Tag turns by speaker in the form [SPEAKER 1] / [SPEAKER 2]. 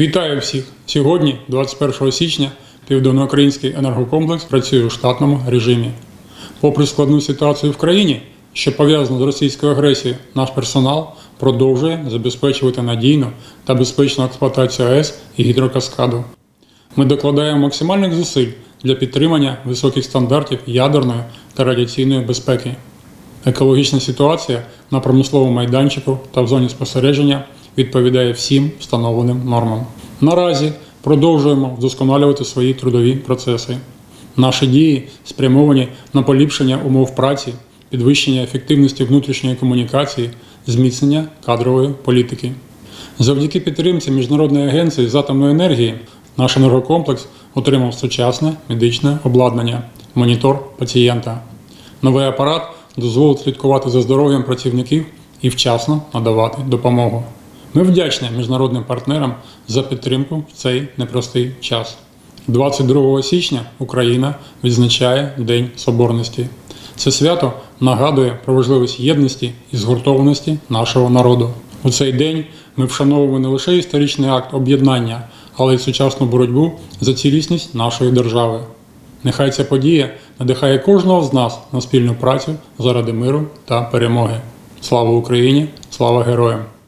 [SPEAKER 1] Вітаю всіх! Сьогодні, 21 січня, Південноукраїнський енергокомплекс працює у штатному режимі. Попри складну ситуацію в країні, що пов'язана з російською агресією, наш персонал продовжує забезпечувати надійну та безпечну експлуатацію АЕС і гідрокаскаду. Ми докладаємо максимальних зусиль для підтримання високих стандартів ядерної та радіаційної безпеки. Екологічна ситуація на промисловому майданчику та в зоні спостереження відповідає всім встановленим нормам. Наразі продовжуємо вдосконалювати свої трудові процеси. Наші дії спрямовані на поліпшення умов праці, підвищення ефективності внутрішньої комунікації, зміцнення кадрової політики. Завдяки підтримці Міжнародної агенції з атомної енергії наш енергокомплекс отримав сучасне медичне обладнання, монітор пацієнта. Новий апарат дозволить слідкувати за здоров'ям працівників і вчасно надавати допомогу. Ми вдячні міжнародним партнерам за підтримку в цей непростий час. 22 січня Україна відзначає День Соборності. Це свято нагадує про важливість єдності і згуртованості нашого народу. У цей день ми вшановуємо не лише історичний акт об'єднання, але й сучасну боротьбу за цілісність нашої держави. Нехай ця подія надихає кожного з нас на спільну працю заради миру та перемоги. Слава Україні! Слава героям!